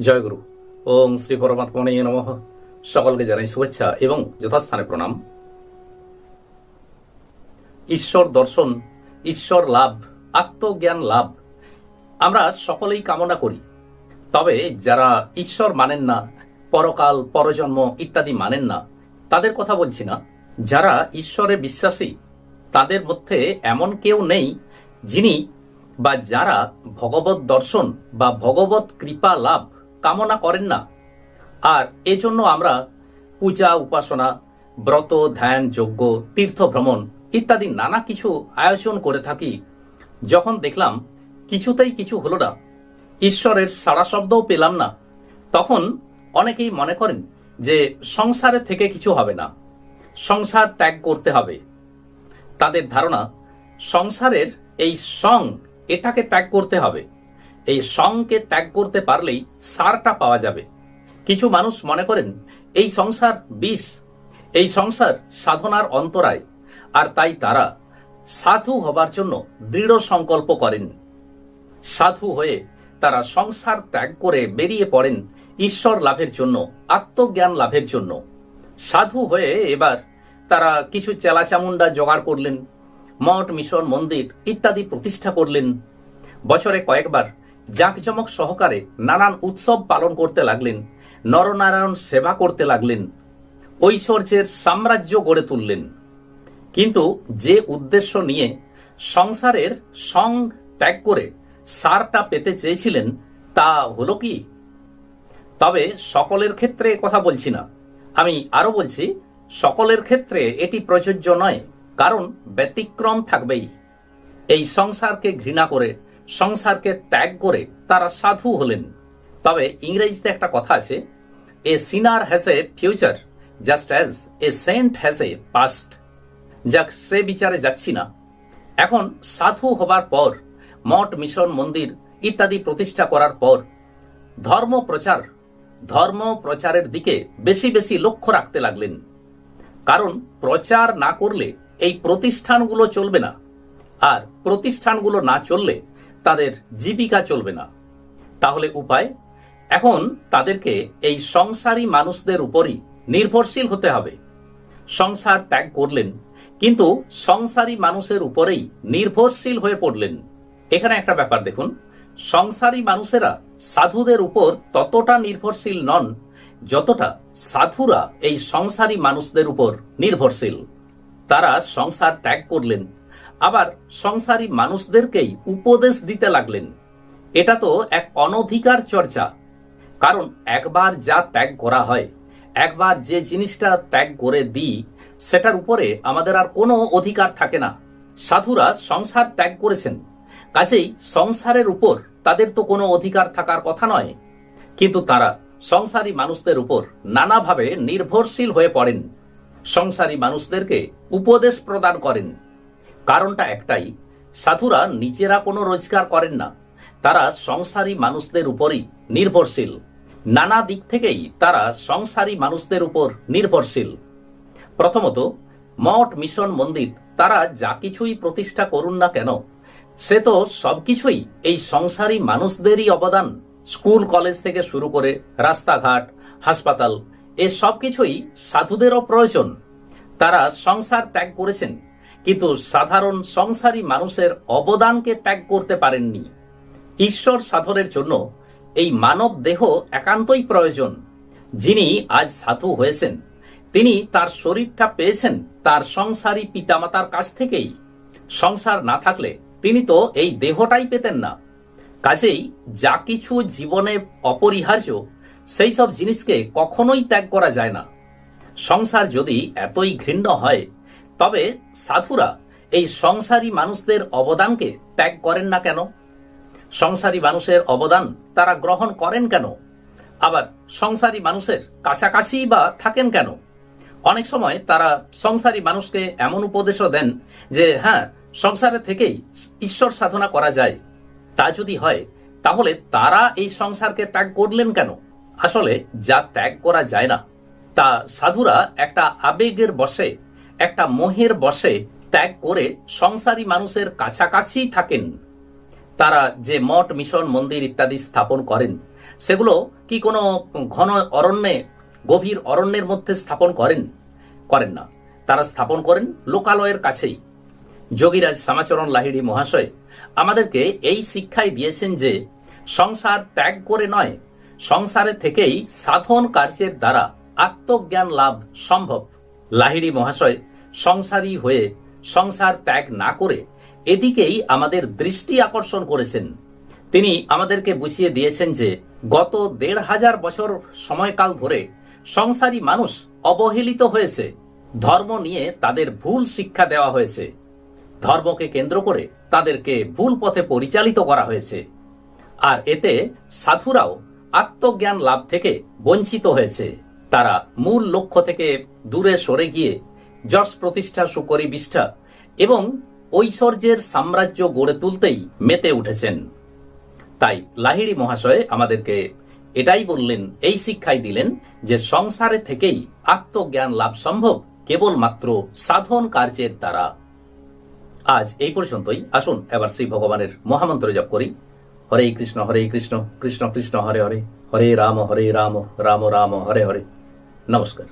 জয়গুরু। ওম শ্রী পরমাত্মনে নম। সকলকে জানাই শুভেচ্ছা এবং যথাস্থানে প্রণাম। ঈশ্বর দর্শন, ঈশ্বর লাভ, আত্মজ্ঞান লাভ, আমরা সকলেই কামনা করি। তবে যারা ঈশ্বর মানেন না, পরকাল, পরজন্ম ইত্যাদি মানেন না, তাদের কথা বলছি না। যারা ঈশ্বরে বিশ্বাসী, তাদের মধ্যে এমন কেউ নেই যিনি বা যারা ভগবত দর্শন বা ভগবত কৃপা লাভ কামনা করেন না। আর এজন্য আমরা পূজা, উপাসনা, ব্রত, ধ্যান, যজ্ঞ, তীর্থ ভ্রমণ ইত্যাদি নানা কিছু আয়োজন করে থাকি। যখন দেখলাম কিছুতেই কিছু হলো না, ঈশ্বরের সাড়া শব্দও পেলাম না, তখন অনেকেই মনে করেন যে সংসারে থেকে কিছু হবে না, সংসার ত্যাগ করতে হবে। তাদের ধারণা, সংসারের এই সং এটাকে ত্যাগ করতে হবে। এই সংকে ত্যাগ করতে পারলেই সারটা পাওয়া যাবে। কিছু মানুষ মনে করেন, এই সংসার বিষ, এই সংসার সাধনার অন্তরায়, আর তাই তারা সাধু হবার জন্য দৃঢ় সংকল্প করেন। সাধু হয়ে তারা সংসার ত্যাগ করে বেরিয়ে পড়েন ঈশ্বর লাভের জন্য, আত্মজ্ঞান লাভের জন্য। সাধু হয়ে এবার তারা কিছু চেলাচামুন্ডা জোগাড় করলেন, মঠ, মিশন, মন্দির ইত্যাদি প্রতিষ্ঠা করলেন। বছরে কয়েকবার জাঁকজমক সহকারে নানান উৎসব পালন করতে লাগলেন, নরনারায়ণ সেবা করতে লাগলেন, ঐশ্বর্যের সাম্রাজ্য গড়ে তুললেন। কিন্তু যে উদ্দেশ্য নিয়ে সংসারের সং ত্যাগ করে সারটা পেতে চেয়েছিলেন, তা হলো কি? তবে সকলের ক্ষেত্রে কথা বলছি না। আমি আরও বলছি, সকলের ক্ষেত্রে এটি প্রযোজ্য নয়, কারণ ব্যতিক্রম থাকবেই। এই সংসারকে ঘৃণা করে সংসারকে ত্যাগ করে তারা সাধু হলেন। তবে ইংরেজিতে একটা কথা আছে, a sinner has a future, just as a saint has a past. যাক, সে বিচারে যাচ্ছি না। এখন সাধু হবার পর, মঠ, মিশন, মন্দির ইত্যাদি প্রতিষ্ঠা করার পর, ধর্ম প্রচার, ধর্ম প্রচারের দিকে বেশি বেশি লক্ষ্য রাখতে লাগলেন। কারণ প্রচার না করলে এই প্রতিষ্ঠানগুলো চলবে না, আর প্রতিষ্ঠানগুলো না চললে তাদের জীবিকা চলবে না। তাহলে উপায়, এখন তাদেরকে এই সংসারী মানুষদের উপরই নির্ভরশীল হতে হবে। সংসার ত্যাগ করলেন, কিন্তু সংসারী মানুষের উপরেই নির্ভরশীল হয়ে পড়লেন। এখানে একটা ব্যাপার দেখুন, সংসারী মানুষেরা সাধুদের উপর ততটা নির্ভরশীল নন, যতটা সাধুরা এই সংসারী মানুষদের উপর নির্ভরশীল। তারা সংসার ত্যাগ করলেন আবার সংসারী মানুষদেরকেই উপদেশ দিতে লাগলেন। এটা তো এক অনধিকার চর্চা। কারণ একবার যা ত্যাগ করা হয়, একবার যে জিনিসটা ত্যাগ করে দিই, সেটার উপরে আমাদের আর কোনো অধিকার থাকে না। সাধুরা সংসার ত্যাগ করেছেন। কাজেই সংসারের উপর তাদের তো কোনো অধিকার থাকার কথা নয়। কিন্তু তারা সংসারী মানুষদের উপর নানাভাবে নির্ভরশীল হয়ে পড়েন। সংসারী মানুষদেরকে উপদেশ প্রদান করেন। কারণটা একটাই, সাধুরা নিজেরা কোনো রোজগার করেন না। তারা সংসারী মানুষদের উপরই নির্ভরশীল। নানা দিক থেকেই তারা সংসারী মানুষদের উপর নির্ভরশীল। প্রথমত, মঠ মিশন মন্দির, তারা যা কিছুই প্রতিষ্ঠা করুন না কেন, সে তো সবকিছুই এই সংসারী মানুষদেরই অবদান। স্কুল, কলেজ থেকে শুরু করে রাস্তাঘাট, হাসপাতাল, এ সবকিছুই সাধুদেরও প্রয়োজন। তারা সংসার ত্যাগ করেছেন। কিন্তু সাধারণ সংসারী মানুষের অবদানকে ত্যাগ করতে পারেননি। ঈশ্বর সাধনের জন্য এই মানব দেহ একান্তই প্রয়োজন। যিনি আজ সাধু হয়েছেন, তিনি তার শরীরটা পেয়েছেন তার সংসারী পিতামাতার কাছ থেকেই। সংসার না থাকলে তিনি তো এই দেহটাই পেতেন না। কাজেই যা কিছু জীবনে অপরিহার্য সেই সব জিনিসকে কখনোই ত্যাগ করা যায় না। সংসার যদি এতই ঘৃণ্য হয় তবে সাধুরা এই সংসারী মানুষদের অবদানকে ত্যাগ করেন না কেন? সংসারী মানুষের অবদান তারা গ্রহণ করেন কেন? আবার সংসারী মানুষের কাছাকাছি বা থাকেন কেন? অনেক সময় তারা সংসারী মানুষকে এমন উপদেশও দেন যে হ্যাঁ সংসারে থেকেই ঈশ্বর সাধনা করা যায়। তা যদি হয়, তাহলে তারা এই সংসারকে ত্যাগ করলেন কেন? আসলে যা ত্যাগ করা যায় না। তা সাধুরা একটা আবেগের বসে একটা মোহের বসে ত্যাগ করে সংসারী মানুষের কাছাকাছি থাকেন। তারা যে মঠ, মিশন, মন্দির ইত্যাদি স্থাপন করেন, সেগুলো কি কোনো ঘন অরণ্যে, গভীর অরণ্যের মধ্যে স্থাপন করেন? করেন না। তারা স্থাপন করেন লোকালয়ের কাছেই। যোগীরাজ শ্যামাচরণ লাহিড়ী মহাশয় আমাদেরকে এই শিক্ষাই দিয়েছেন যে, সংসার ত্যাগ করে নয়, সংসারে থেকেই সাধন কার্যের দ্বারা আত্মজ্ঞান লাভ সম্ভব। লাহিড়ী মহাশয় সংসারী হয়ে সংসার ত্যাগ না করে এদিকেই আমাদের দৃষ্টি আকর্ষণ করেছেন। তিনি আমাদেরকে বুঝিয়ে দিয়েছেন যে গত দেড় হাজার বছর সময়কাল ধরে সংসারী মানুষ অবহেলিত হয়েছে। ধর্ম নিয়ে তাদের ভুল শিক্ষা দেওয়া হয়েছে। ধর্মকে কেন্দ্র করে তাদেরকে ভুল পথে পরিচালিত করা হয়েছে। আর এতে সাধুরাও আত্মজ্ঞান লাভ থেকে বঞ্চিত হয়েছে। তারা মূল লক্ষ্য থেকে দূরে সরে গিয়ে যশ প্রতিষ্ঠা সুকরি বিষ্ঠা এবং ঐশ্বর্যের সাম্রাজ্য গড়ে তুলতেই মেতে উঠেছেন। তাই লাহিড়ি মহাশয় আমাদেরকে এটাই বললেন, এই শিক্ষাই দিলেন যে সংসারে থেকেই আত্মজ্ঞান লাভ সম্ভব কেবলমাত্র সাধন কার্যের দ্বারা। আজ এই পর্যন্তই। আসুন, এবার শ্রী ভগবানের মহামন্ত্র জপ করি। হরে কৃষ্ণ হরে কৃষ্ণ কৃষ্ণ কৃষ্ণ, হরে হরে। হরে রাম হরে রাম রাম রাম, হরে হরে। নমস্কার।